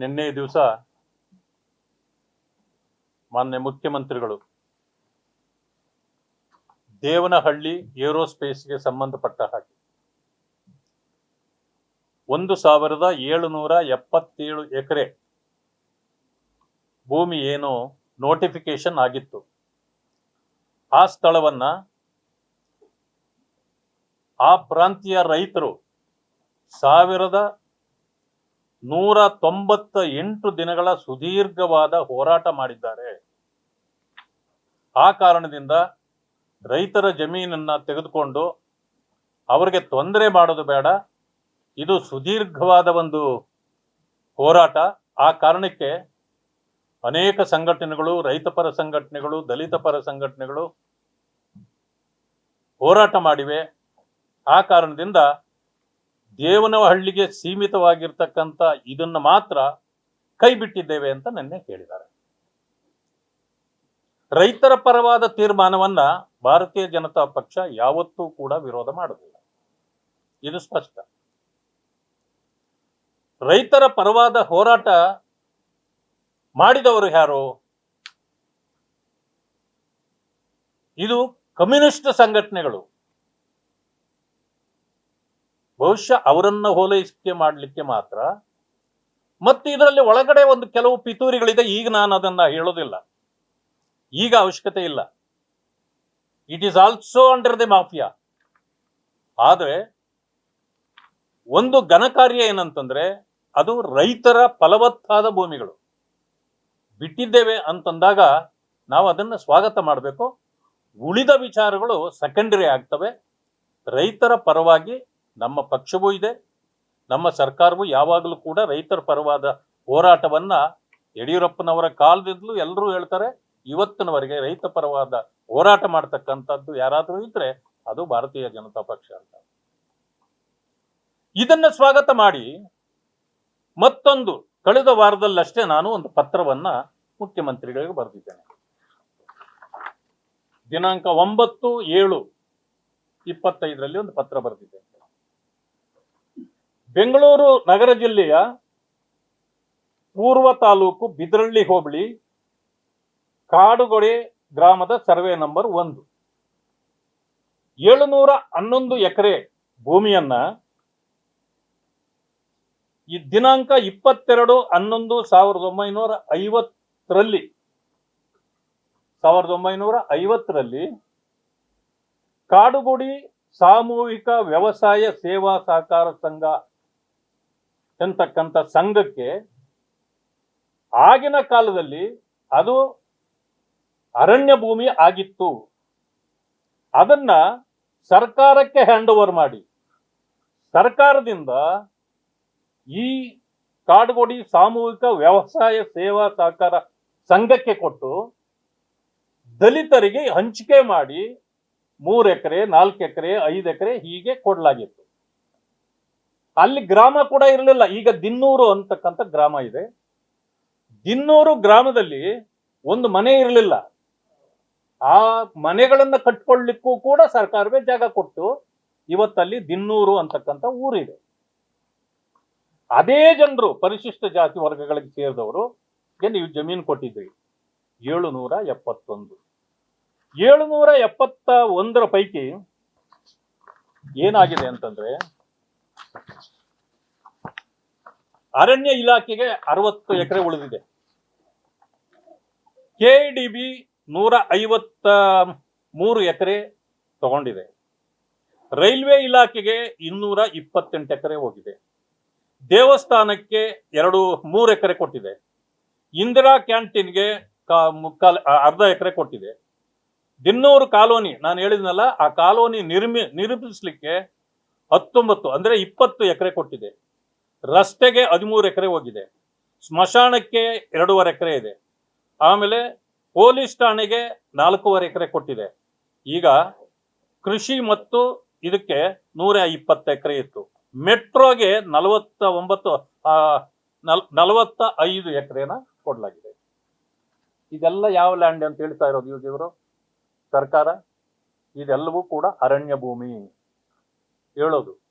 ನಿನ್ನೆ ದಿವಸ ಮಾನ್ಯ ಮುಖ್ಯಮಂತ್ರಿಗಳು ದೇವನಹಳ್ಳಿ ಏರೋಸ್ಪೇಸ್ಗೆ ಸಂಬಂಧಪಟ್ಟ ಹಾಗೆ ಒಂದು ಸಾವಿರದ ಏಳುನೂರ ಎಪ್ಪತ್ತೇಳು ಎಕರೆ ಭೂಮಿ ಏನು ನೋಟಿಫಿಕೇಶನ್ ಆಗಿತ್ತು. ಆ ಸ್ಥಳವನ್ನ ಆ ಪ್ರಾಂತೀಯ ರೈತರು ಸಾವಿರದ ನೂರ ತೊಂಬತ್ತ ಎಂಟು ದಿನಗಳ ಸುದೀರ್ಘವಾದ ಹೋರಾಟ ಮಾಡಿದ್ದಾರೆ. ಆ ಕಾರಣದಿಂದ ರೈತರ ಜಮೀನನ್ನ ತೆಗೆದುಕೊಂಡು ಅವರಿಗೆ ತೊಂದರೆ ಮಾಡೋದು ಬೇಡ, ಇದು ಸುದೀರ್ಘವಾದ ಒಂದು ಹೋರಾಟ. ಆ ಕಾರಣಕ್ಕೆ ಅನೇಕ ಸಂಘಟನೆಗಳು ರೈತಪರ ಸಂಘಟನೆಗಳು, ದಲಿತ ಪರ ಸಂಘಟನೆಗಳು ಹೋರಾಟ ಮಾಡಿವೆ. ಆ ಕಾರಣದಿಂದ ದೇವನಹಳ್ಳಿಗೆ ಸೀಮಿತವಾಗಿರ್ತಕ್ಕಂಥ ಇದನ್ನ ಮಾತ್ರ ಕೈ ಬಿಟ್ಟಿದ್ದೇವೆ ಅಂತ ನಿನ್ನೆ ಹೇಳಿದ್ದಾರೆ. ರೈತರ ಪರವಾದ ತೀರ್ಮಾನವನ್ನ ಭಾರತೀಯ ಜನತಾ ಪಕ್ಷ ಯಾವತ್ತೂ ಕೂಡ ವಿರೋಧ ಮಾಡುವುದಿಲ್ಲ. ಇದು ಸ್ಪಷ್ಟ. ರೈತರ ಪರವಾದ ಹೋರಾಟ ಮಾಡಿದವರು ಯಾರು? ಇದು ಕಮ್ಯುನಿಸ್ಟ್ ಸಂಘಟನೆಗಳು. ಬಹುಶಃ ಅವರನ್ನ ಹೋಲೈಸಿಕೆ ಮಾಡಲಿಕ್ಕೆ ಮಾತ್ರ. ಮತ್ತು ಇದರಲ್ಲಿ ಒಳಗಡೆ ಒಂದು ಕೆಲವು ಪಿತೂರಿಗಳಿದೆ, ಈಗ ನಾನು ಅದನ್ನ ಹೇಳೋದಿಲ್ಲ. ಈಗ ಅವಶ್ಯಕತೆ ಇಲ್ಲ. It is also under the mafia ಆದರೆ, ಒಂದು ಘನಕಾರ್ಯ ಏನಂತಂದ್ರೆ, ಅದು ರೈತರ ಫಲವತ್ತಾದ ಭೂಮಿಗಳು. ಬಿಟ್ಟಿದ್ದೇವೆ ಅಂತಂದಾಗ ನಾವು ಅದನ್ನು ಸ್ವಾಗತ ಮಾಡಬೇಕು. ಉಳಿದ ವಿಚಾರಗಳು ಸೆಕೆಂಡರಿ ಆಗ್ತವೆ. ರೈತರ ಪರವಾಗಿ ನಮ್ಮ ಪಕ್ಷವೂ ಇದೆ, ನಮ್ಮ ಸರ್ಕಾರವು ಯಾವಾಗಲೂ ಕೂಡ ರೈತರ ಪರವಾದ ಹೋರಾಟವನ್ನ ಯಡಿಯೂರಪ್ಪನವರ ಕಾಲದಿಂದಲೂ ಎಲ್ಲರೂ ಹೇಳ್ತಾರೆ, ಇವತ್ತಿನವರೆಗೆ ರೈತ ಪರವಾದ ಹೋರಾಟ ಮಾಡ್ತಕ್ಕಂಥದ್ದು ಯಾರಾದರೂ ಇದ್ರೆ ಅದು ಭಾರತೀಯ ಜನತಾ ಪಕ್ಷ ಅಂತ. ಇದನ್ನ ಸ್ವಾಗತ ಮಾಡಿ ಮತ್ತೊಂದು ಕಳೆದ ವಾರದಲ್ಲಷ್ಟೇ ನಾನು ಒಂದು ಪತ್ರವನ್ನ ಮುಖ್ಯಮಂತ್ರಿಗಳಿಗೆ ಬರೆದಿದ್ದೇನೆ. ದಿನಾಂಕ ಒಂಬತ್ತು ಏಳು ಇಪ್ಪತ್ತೈದರಲ್ಲಿ ಒಂದು ಪತ್ರ ಬರೆದಿದ್ದೇನೆ. ಬೆಂಗಳೂರು ನಗರ ಜಿಲ್ಲೆಯ ಪೂರ್ವ ತಾಲೂಕು ಬಿದ್ರಳ್ಳಿ ಹೋಬಳಿ, ಕಾಡುಗೊಡೆ ಗ್ರಾಮದ ಸರ್ವೆ ನಂಬರ್ ಒಂದು. ಏಳುನೂರ ಹನ್ನೊಂದು ಎಕರೆ ಭೂಮಿಯನ್ನ ಈ ದಿನಾಂಕ ಇಪ್ಪತ್ತೆರಡು ಹನ್ನೊಂದು ಸಾವಿರದ ಒಂಬೈನೂರ ಐವತ್ತರಲ್ಲಿ, ಸಾವಿರದ ಒಂಬೈನೂರ ಐವತ್ತರಲ್ಲಿ ಕಾಡುಗುಡಿ ಸಾಮೂಹಿಕ ವ್ಯವಸಾಯ ಸೇವಾ ಸಹಕಾರ ಸಂಘ ಎಂತಕ್ಕಂಥ ಸಂಘಕ್ಕೆ ಆಗಿನ ಕಾಲದಲ್ಲಿ ಅದು ಅರಣ್ಯ ಭೂಮಿ ಆಗಿತ್ತು. ಅದನ್ನ ಸರ್ಕಾರಕ್ಕೆ ಹ್ಯಾಂಡ್ ಓವರ್ ಮಾಡಿ. ಸರ್ಕಾರದಿಂದ ಈ ಕಾಡುಗೋಡಿ ಸಾಮೂಹಿಕ ವ್ಯವಸಾಯ ಸೇವಾ ಸಹಕಾರ ಸಂಘಕ್ಕೆ ಕೊಟ್ಟು ದಲಿತರಿಗೆ ಹಂಚಿಕೆ ಮಾಡಿ ಮೂರು ಎಕರೆ, ನಾಲ್ಕು ಎಕರೆ, ಐದು ಎಕರೆ ಹೀಗೆ ಕೊಡಲಾಗಿತ್ತು. ಅಲ್ಲಿ ಗ್ರಾಮ ಕೂಡ ಇರಲಿಲ್ಲ. ಈಗ ದಿನ್ನೂರು ಅಂತಕ್ಕಂಥ ಗ್ರಾಮ ಇದೆ. ದಿನ್ನೂರು ಗ್ರಾಮದಲ್ಲಿ ಒಂದು ಮನೆ ಇರಲಿಲ್ಲ. ಆ ಮನೆಗಳನ್ನ ಕಟ್ಕೊಳ್ಳಿಕ್ಕೂ ಕೂಡ ಸರ್ಕಾರವೇ ಜಾಗ ಕೊಟ್ಟು ಇವತ್ತಲ್ಲಿ ದಿನ್ನೂರು ಅಂತಕ್ಕಂಥ ಊರಿದೆ. ಅದೇ ಜನರು ಪರಿಶಿಷ್ಟ ಜಾತಿ ವರ್ಗಗಳಿಗೆ ಸೇರಿದವರು ನೀವು ಜಮೀನು ಕೊಟ್ಟಿದ್ರಿ ಏಳುನೂರ ಎಪ್ಪತ್ತೊಂದು. ಏಳುನೂರ ಎಪ್ಪತ್ತ ಒಂದರ ಪೈಕಿ ಏನಾಗಿದೆ ಅಂತಂದ್ರೆ ಅರಣ್ಯ ಇಲಾಖೆಗೆ ಅರವತ್ತು ಎಕರೆ ಉಳಿದಿದೆ. ಕೆಡಿಬಿ ನೂರ ಐವತ್ತ ಮೂರು ಎಕರೆ ತಗೊಂಡಿದೆ. ರೈಲ್ವೆ ಇಲಾಖೆಗೆ ಇನ್ನೂರ ಇಪ್ಪತ್ತೆಂಟು ಎಕರೆ ಹೋಗಿದೆ. ದೇವಸ್ಥಾನಕ್ಕೆ ಎರಡು, ಮೂರು ಎಕರೆ ಕೊಟ್ಟಿದೆ. ಇಂದಿರಾ ಕ್ಯಾಂಟೀನ್ಗೆ ಮುಕ್ಕಾಲ್ ಅರ್ಧ ಎಕರೆ ಕೊಟ್ಟಿದೆ. ದಿನ್ನೂರು ಕಾಲೋನಿ, ನಾನು ಹೇಳಿದ್ನಲ್ಲ, ಆ ಕಾಲೋನಿ ನಿರ್ಮಿ, ನಿರ್ಮಿಸಲಿಕ್ಕೆ ಹತ್ತೊಂಬತ್ತು, ಅಂದ್ರೆ ಇಪ್ಪತ್ತು ಎಕರೆ ಕೊಟ್ಟಿದೆ. ರಸ್ತೆಗೆ ಹದಿಮೂರು ಎಕರೆ ಹೋಗಿದೆ. ಸ್ಮಶಾನಕ್ಕೆ ಎರಡೂವರೆ ಎಕರೆ ಇದೆ. ಆಮೇಲೆ ಪೊಲೀಸ್ ಠಾಣೆಗೆ ನಾಲ್ಕೂವರೆ ಎಕರೆ ಕೊಟ್ಟಿದೆ. ಈಗ ಕೃಷಿ ಮತ್ತು ಇದಕ್ಕೆ ನೂರ ಇಪ್ಪತ್ತು ಎಕರೆ ಇತ್ತು. ಮೆಟ್ರೋಗೆ ನಲವತ್ತ ಒಂಬತ್ತು ನಲವತ್ತ ಐದು ಎಕರೆನ ಕೊಡಲಾಗಿದೆ. ಇದೆಲ್ಲ ಯಾವ ಲ್ಯಾಂಡ್ ಅಂತ ಹೇಳ್ತಾ ಇರೋದು ಇವರು ಸರ್ಕಾರ? ಇದೆಲ್ಲವೂ ಕೂಡ ಅರಣ್ಯ ಭೂಮಿ. ಹೇಳೋದು.